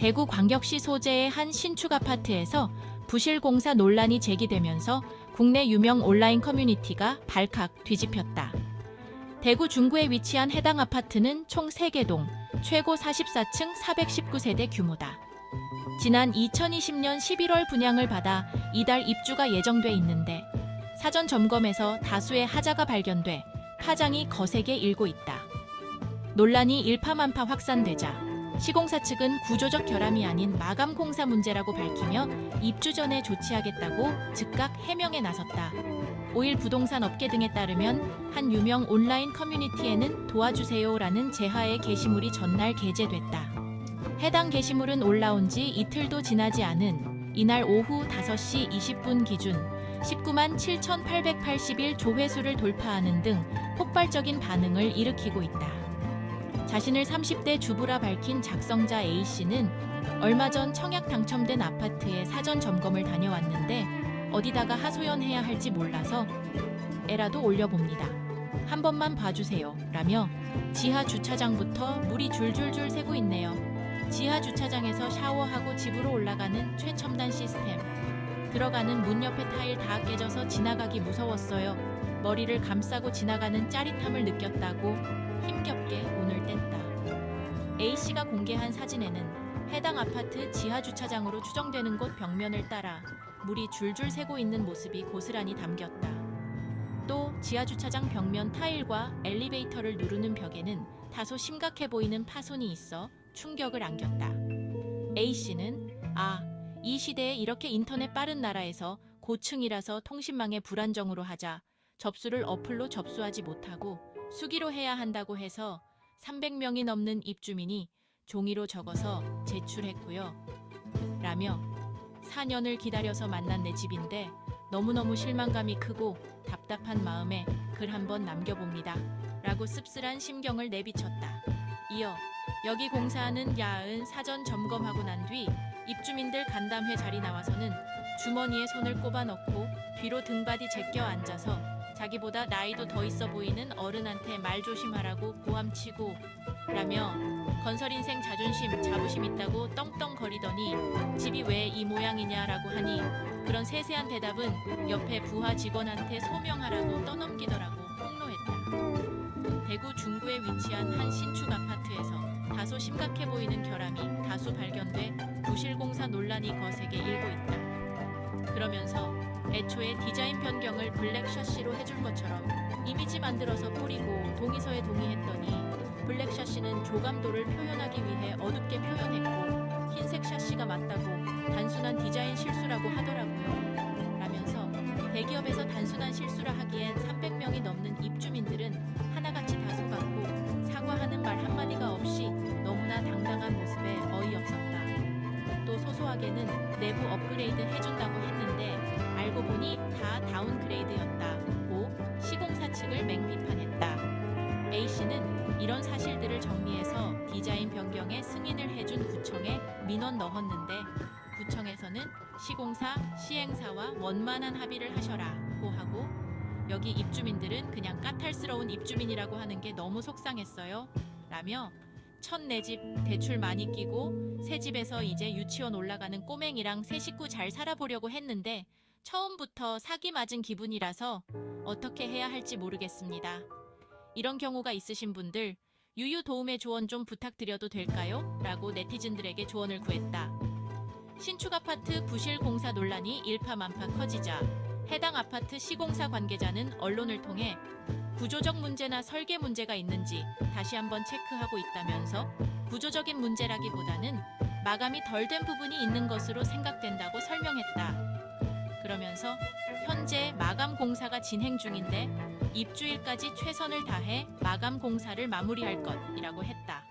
대구 광역시 소재의 한 신축 아파트에서 부실 공사 논란이 제기되면서 국내 유명 온라인 커뮤니티가 발칵 뒤집혔다. 대구 중구에 위치한 해당 아파트는 총 3개 동, 최고 44층 419세대 규모다. 지난 2020년 11월 분양을 받아 이달 입주가 예정돼 있는데 사전 점검에서 다수의 하자가 발견돼 파장이 거세게 일고 있다. 논란이 일파만파 확산되자 시공사 측은 구조적 결함이 아닌 마감 공사 문제라고 밝히며 입주 전에 조치하겠다고 즉각 해명에 나섰다. 오일 부동산 업계 등에 따르면 한 유명 온라인 커뮤니티에는 도와주세요라는 제하의 게시물이 전날 게재됐다. 해당 게시물은 올라온 지 이틀도 지나지 않은 이날 오후 5시 20분 기준 19만 7,881 조회수를 돌파하는 등 폭발적인 반응을 일으키고 있다. 자신을 30대 주부라 밝힌 작성자 A씨는 얼마 전 청약 당첨된 아파트에 사전 점검을 다녀왔는데 어디다가 하소연해야 할지 몰라서 에라도 올려봅니다. 한 번만 봐주세요. 라며 지하 주차장부터 물이 줄줄줄 새고 있네요. 지하 주차장에서 샤워하고 집으로 올라가는 최첨단 시스템. 들어가는 문 옆에 타일 다 깨져서 지나가기 무서웠어요. 머리를 감싸고 지나가는 짜릿함을 느꼈다고 힘겹게 운을 뗐다. A씨가 공개한 사진에는 해당 아파트 지하 주차장으로 추정되는 곳 벽면을 따라 물이 줄줄 새고 있는 모습이 고스란히 담겼다. 또 지하 주차장 벽면 타일과 엘리베이터를 누르는 벽에는 다소 심각해 보이는 파손이 있어 충격을 안겼다. A씨는 아, 이 시대에 이렇게 인터넷 빠른 나라에서 고층이라서 통신망에 불안정으로 하자 접수를 어플로 접수하지 못하고 수기로 해야 한다고 해서 300명이 넘는 입주민이 종이로 적어서 제출했고요. 라며 4년을 기다려서 만난 내 집인데 너무너무 실망감이 크고 답답한 마음에 글 한번 남겨봅니다. 라고 씁쓸한 심경을 내비쳤다. 이어 여기 공사하는 야은 사전 점검하고 난 뒤 입주민들 간담회 자리 나와서는 주머니에 손을 꼽아 넣고 뒤로 등받이 제껴 앉아서 자기보다 나이도 더 있어 보이는 어른한테 말 조심하라고 고함치고 라며 건설 인생 자존심 자부심 있다고 떵떵거리더니 집이 왜 이 모양이냐라고 하니 그런 세세한 대답은 옆에 부하 직원한테 소명하라고 떠넘기더라고 폭로했다. 대구 중구에 위치한 한 신축 아파트에서 다소 심각해 보이는 결함이 다수 발견돼 부실 공사 논란이 거세게 일고 있다. 그러면서 애초에 디자인 변경을 블랙 셔시로 해줄 것처럼 이미지 만들어서 뿌리고 동의서에 동의했더니 블랙 셔시는 조감도를 표현하기 위해 어둡게 표현했고 흰색 샤시가 맞다고 단순한 디자인 실수라고 하더라고요. 라면서 대기업에서 단순한 실수라 하기엔 300명이 넘는 입주민들은 하나같이 다 속았고 사과하는 말 한마디가 없이 너무나 당당한 모습에 어이없었다. 또 소소하게는 내부 업그레이드 해준다고 했는데 알고 보니 다 다운그레이드였다 고 시공사 측을 맹비판했다. A씨는 이런 사실들을 정리해서 디자인 변경에 승인을 해준 구청에 민원 넣었는데 구청에서는 시공사, 시행사와 원만한 합의를 하셔라고 하고 여기 입주민들은 그냥 까탈스러운 입주민이라고 하는 게 너무 속상했어요. 라며 첫 내 집 대출 많이 끼고 새 집에서 이제 유치원 올라가는 꼬맹이랑 새 식구 잘 살아보려고 했는데 처음부터 사기 맞은 기분이라서 어떻게 해야 할지 모르겠습니다. 이런 경우가 있으신 분들 유유 도움의 조언 좀 부탁드려도 될까요? 라고 네티즌들에게 조언을 구했다. 신축 아파트 부실 공사 논란이 일파만파 커지자 해당 아파트 시공사 관계자는 언론을 통해 구조적 문제나 설계 문제가 있는지 다시 한번 체크하고 있다면서 구조적인 문제라기보다는 마감이 덜 된 부분이 있는 것으로 생각된다고 설명했다. 그러면서 현재 마감 공사가 진행 중인데 입주일까지 최선을 다해 마감 공사를 마무리할 것이라고 했다.